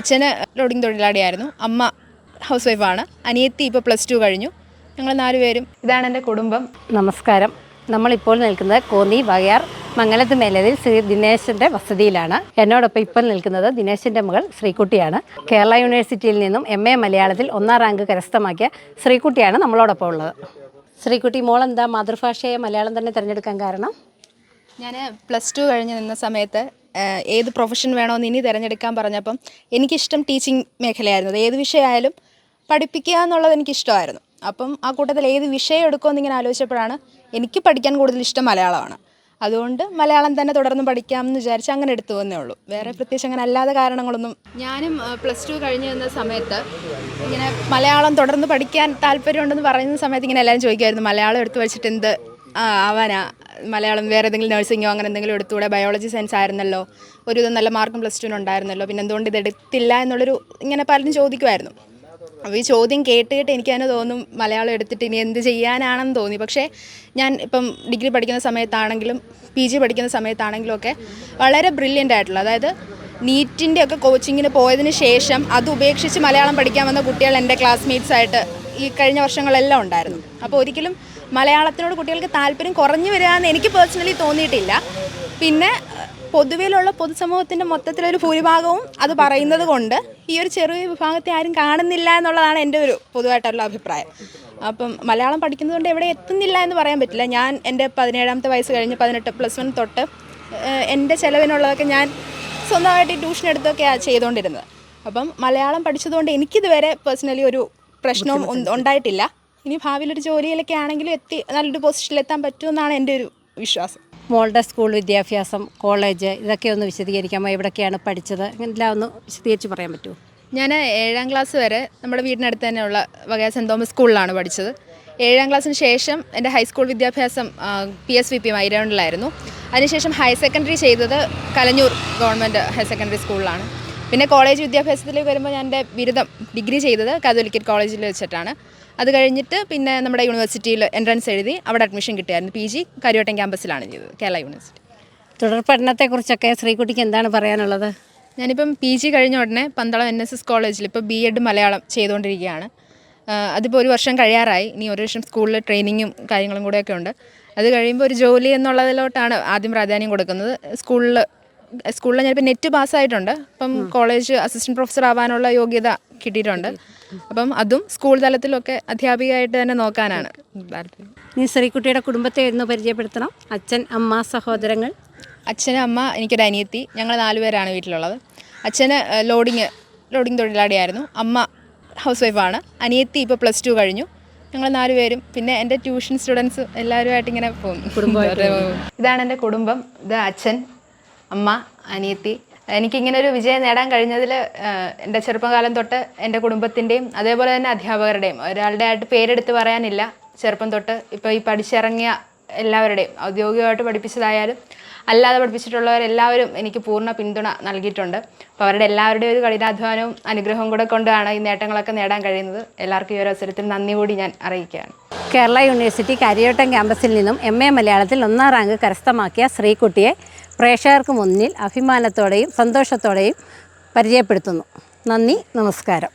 അച്ഛന് ലോഡിംഗ് തൊഴിലാളിയായിരുന്നു. അമ്മ ഹൗസ് വൈഫാണ് അനിയത്തി ഇപ്പോൾ പ്ലസ് ടു കഴിഞ്ഞു. ഞങ്ങൾ നാലുപേരും ഇതാണ് എന്റെ കുടുംബം. നമസ്കാരം. നമ്മളിപ്പോൾ നിൽക്കുന്നത് കോന്നി വകയാർ മംഗലത്ത് മേലതിൽ ശ്രീ ദിനേശന്റെ വസതിയിലാണ്. എന്നോടൊപ്പം ഇപ്പോൾ നിൽക്കുന്നത് ദിനേശന്റെ മകൾ ശ്രീകുട്ടിയാണ്. കേരള യൂണിവേഴ്സിറ്റിയിൽ നിന്നും എം എ മലയാളത്തിൽ ഒന്നാം റാങ്ക് കരസ്ഥമാക്കിയ ശ്രീകുട്ടിയാണ് നമ്മളോടൊപ്പം ഉള്ളത്. ശ്രീകുട്ടി മോൾ എന്താ? മാതൃഭാഷയെ മലയാളം തന്നെ തിരഞ്ഞെടുക്കാൻ കാരണം? ഞാൻ പ്ലസ് ടു കഴിഞ്ഞ് നിന്ന സമയത്ത് ഏത് പ്രൊഫഷൻ വേണമെന്ന് ഇനി തിരഞ്ഞെടുക്കാൻ പറഞ്ഞപ്പം എനിക്കിഷ്ടം ടീച്ചിങ് മേഖലയായിരുന്നു. അത് ഏത് വിഷയമായാലും പഠിപ്പിക്കുക എന്നുള്ളത് എനിക്കിഷ്ടമായിരുന്നു. അപ്പം ആ കൂട്ടത്തിൽ ഏത് വിഷയം എടുക്കുമെന്ന് ഇങ്ങനെ ആലോചിച്ചപ്പോഴാണ് എനിക്ക് പഠിക്കാൻ കൂടുതൽ ഇഷ്ടം മലയാളമാണ്. അതുകൊണ്ട് മലയാളം തന്നെ തുടർന്ന് പഠിക്കാം എന്ന് വിചാരിച്ച് അങ്ങനെ എടുത്തു വന്നേ ഉള്ളൂ. വേറെ പ്രത്യേകിച്ച് അങ്ങനെ അല്ലാതെ കാരണങ്ങളൊന്നും ഞാനും പ്ലസ് ടു കഴിഞ്ഞ് നിന്ന സമയത്ത് ഇങ്ങനെ മലയാളം തുടർന്ന് പഠിക്കാൻ താല്പര്യമുണ്ടെന്ന് പറയുന്ന സമയത്ത് ഇങ്ങനെ എല്ലാവരും ചോദിക്കുമായിരുന്നു മലയാളം എടുത്തു വെച്ചിട്ട് എന്ത് ആവാനാ? മലയാളം വേറെ ഏതെങ്കിലും നഴ്സിങ്ങോ അങ്ങനെ എന്തെങ്കിലും എടുത്തുകൂടെ ബയോളജി സയൻസ് ആയിരുന്നല്ലോ. ഒരു നല്ല മാർക്കും പ്ലസ് ടുവിന് ഉണ്ടായിരുന്നല്ലോ. പിന്നെ എന്തുകൊണ്ട് ഇത് എടുത്തില്ല എന്നുള്ളൊരു ഇങ്ങനെ പലരും ചോദിക്കുമായിരുന്നു. അപ്പോൾ ഈ ചോദ്യം കേട്ട് കേട്ട് എനിക്ക് തോന്നും മലയാളം എടുത്തിട്ട് ഇനി എന്ത് ചെയ്യാനാണെന്ന് തോന്നി. പക്ഷേ ഞാൻ ഇപ്പം ഡിഗ്രി പഠിക്കുന്ന സമയത്താണെങ്കിലും പി ജി പഠിക്കുന്ന സമയത്താണെങ്കിലും ഒക്കെ വളരെ ബ്രില്യന്റ് ആയിട്ടുള്ള അതായത് നീറ്റിന്റെ ഒക്കെ കോച്ചിങ്ങിന് പോയതിന് ശേഷം അത് ഉപേക്ഷിച്ച് മലയാളം പഠിക്കാൻ വന്ന കുട്ടികൾ എന്റെ ക്ലാസ്മേറ്റ്സ് ആയിട്ട് ഈ കഴിഞ്ഞ വർഷങ്ങളെല്ലാം ഉണ്ടായിരുന്നു. അപ്പോൾ ഒരിക്കലും മലയാളത്തിനോട് കുട്ടികൾക്ക് താല്പര്യം കുറഞ്ഞു വരിക എന്ന് എനിക്ക് പേഴ്സണലി തോന്നിയിട്ടില്ല. പിന്നെ പൊതുവേലുള്ള പൊതുസമൂഹത്തിന്റെ മൊത്തത്തിലൊരു ഭൂരിഭാഗവും അത് പറയുന്നത് കൊണ്ട് ഈ ഒരു ചെറിയ വിഭാഗത്തെ ആരും കാണുന്നില്ല എന്നുള്ളതാണ് എന്റെ ഒരു പൊതുവായിട്ടുള്ള അഭിപ്രായം. അപ്പം മലയാളം പഠിക്കുന്നതുകൊണ്ട് എവിടെ എത്തുന്നില്ല എന്ന് പറയാൻ പറ്റില്ല. ഞാൻ എന്റെ പതിനേഴാമത്തെ വയസ്സ് കഴിഞ്ഞ് പതിനെട്ട് പ്ലസ് വൺ തൊട്ട് എന്റെ ചിലവിനുള്ളതൊക്കെ ഞാൻ സ്വന്തമായിട്ട് ട്യൂഷൻ എടുത്തൊക്കെയാണ് ചെയ്തുകൊണ്ടിരുന്നത് അപ്പം മലയാളം പഠിച്ചതുകൊണ്ട് എനിക്കിതുവരെ പേഴ്സണലി ഒരു പ്രശ്നവും ഉണ്ടായിട്ടില്ല. ഇനി ഭാവിയിലൊരു ജോലിയിലൊക്കെ ആണെങ്കിലും എത്തി നല്ലൊരു പൊസിഷനിലെത്താൻ പറ്റുമെന്നാണ് എന്റെ ഒരു വിശ്വാസം. മോളുടെ സ്കൂൾ വിദ്യാഭ്യാസം കോളേജ് ഇതൊക്കെ ഒന്ന് വിശദീകരിക്കാമോ? എവിടെയൊക്കെയാണ് പഠിച്ചത്? എല്ലാം ഒന്ന് വിശദീകരിച്ച് പറയാൻ പറ്റുമോ? ഞാൻ ഏഴാം ക്ലാസ് വരെ നമ്മുടെ വീടിനടുത്ത് തന്നെയുള്ള വകയ സെന്റ് തോമസ് സ്കൂളിലാണ് പഠിച്ചത്. ഏഴാം ക്ലാസ്സിന് ശേഷം എന്റെ ഹൈസ്കൂൾ വിദ്യാഭ്യാസം പി എസ് വി പി മൈരൗണ്ടിലായിരുന്നു അതിനുശേഷം ഹയർ സെക്കൻഡറി ചെയ്തത് കലഞ്ഞൂർ ഗവൺമെന്റ് ഹയർ സെക്കൻഡറി സ്കൂളിലാണ്. പിന്നെ കോളേജ് വിദ്യാഭ്യാസത്തിലേക്ക് വരുമ്പോൾ ഞാൻ എന്റെ ബിരുദം ഡിഗ്രി ചെയ്തത് കാതോലിക്കറ്റ് കോളേജിൽ വെച്ചിട്ടാണ്. അത് കഴിഞ്ഞിട്ട് പിന്നെ നമ്മുടെ യൂണിവേഴ്സിറ്റിയിൽ എൻട്രൻസ് എഴുതി അവിടെ അഡ്മിഷൻ കിട്ടിയായിരുന്നു. പി ജി കരിയോട്ടൻ ക്യാമ്പസിലാണ് ചെയ്തത് കേരള യൂണിവേഴ്സിറ്റി തുടർ പഠനത്തെക്കുറിച്ചൊക്കെ ശ്രീകുട്ടിക്ക് എന്താണ് പറയാനുള്ളത്? ഞാനിപ്പം പി ജി കഴിഞ്ഞ ഉടനെ പന്തളം എൻ എസ് എസ് കോളേജിൽ ഇപ്പോൾ ബി എഡ് മലയാളം ചെയ്തുകൊണ്ടിരിക്കുകയാണ്. അതിപ്പോൾ ഒരു വർഷം കഴിയാറായി. ഇനി ഒരു വർഷം സ്കൂളിൽ ട്രെയിനിങ്ങും കാര്യങ്ങളും കൂടെയൊക്കെ ഉണ്ട്. അത് കഴിയുമ്പോൾ ഒരു ജോലി എന്നുള്ളതിലോട്ടാണ് ആദ്യം പ്രാധാന്യം കൊടുക്കുന്നത്. സ്കൂളിൽ സ്കൂളിൽ ഞാനിപ്പോൾ നെറ്റ് പാസ്സായിട്ടുണ്ട്. അപ്പം കോളേജ് അസിസ്റ്റന്റ് പ്രൊഫസർ ആവാനുള്ള യോഗ്യത കിട്ടിയിട്ടുണ്ട്. അപ്പം അതും സ്കൂൾ തലത്തിലൊക്കെ അധ്യാപികയായിട്ട് തന്നെ നോക്കാനാണ്. താല്പര്യം നീ ശ്രീകുട്ടിയുടെ കുടുംബത്തെ ഒന്ന് പരിചയപ്പെടുത്തണം. അച്ഛൻ അമ്മ സഹോദരങ്ങൾ. അച്ഛനും അമ്മ എനിക്കൊരു അനിയത്തി. ഞങ്ങൾ നാലുപേരാണ് വീട്ടിലുള്ളത്. അച്ഛന് ലോഡിങ് ലോഡിങ് തൊഴിലാളിയായിരുന്നു. അമ്മ ഹൗസ് വൈഫാണ്. അനിയത്തി ഇപ്പോൾ പ്ലസ് ടു കഴിഞ്ഞു. ഞങ്ങൾ നാലുപേരും പിന്നെ എന്റെ ട്യൂഷൻ സ്റ്റുഡൻസ് എല്ലാവരുമായിട്ട് ഇങ്ങനെ പോകുന്നു. ഇതാണ് എന്റെ കുടുംബം. ഇത് അച്ഛൻ അമ്മ അനിയത്തി. എനിക്കിങ്ങനെ ഒരു വിജയം നേടാൻ കഴിഞ്ഞതിൽ എന്റെ ചെറുപ്പകാലം തൊട്ട് എന്റെ കുടുംബത്തിന്റെയും അതേപോലെ തന്നെ അധ്യാപകരുടെയും ഒരാളുടെ ആയിട്ട് പേരെടുത്ത് പറയാനില്ല. ചെറുപ്പം തൊട്ട് ഇപ്പോൾ ഈ പഠിച്ചിറങ്ങിയ എല്ലാവരുടെയും ഔദ്യോഗികമായിട്ട് പഠിപ്പിച്ചതായാലും അല്ലാതെ പഠിപ്പിച്ചിട്ടുള്ളവരെല്ലാവരും എനിക്ക് പൂർണ പിന്തുണ നൽകിയിട്ടുണ്ട്. അപ്പോൾ അവരുടെ എല്ലാവരുടെയും ഒരു കഠിനാധ്വാനവും അനുഗ്രഹവും കൂടെ കൊണ്ടാണ് ഈ നേട്ടങ്ങളൊക്കെ നേടാൻ കഴിയുന്നത്. എല്ലാവർക്കും ഈ ഒരു അവസരത്തിൽ നന്ദി കൂടി ഞാൻ അറിയിക്കുകയാണ്. കേരള യൂണിവേഴ്സിറ്റി കരിയോട്ടം ക്യാമ്പസിൽ നിന്നും എം എ മലയാളത്തിൽ ഒന്നാം റാങ്ക് കരസ്ഥമാക്കിയ ശ്രീകുട്ടിയെ പ്രേക്ഷകർക്ക് മുന്നിൽ അഭിമാനത്തോടെയും സന്തോഷത്തോടെയും പരിചയപ്പെടുത്തുന്നു. നന്ദി നമസ്കാരം.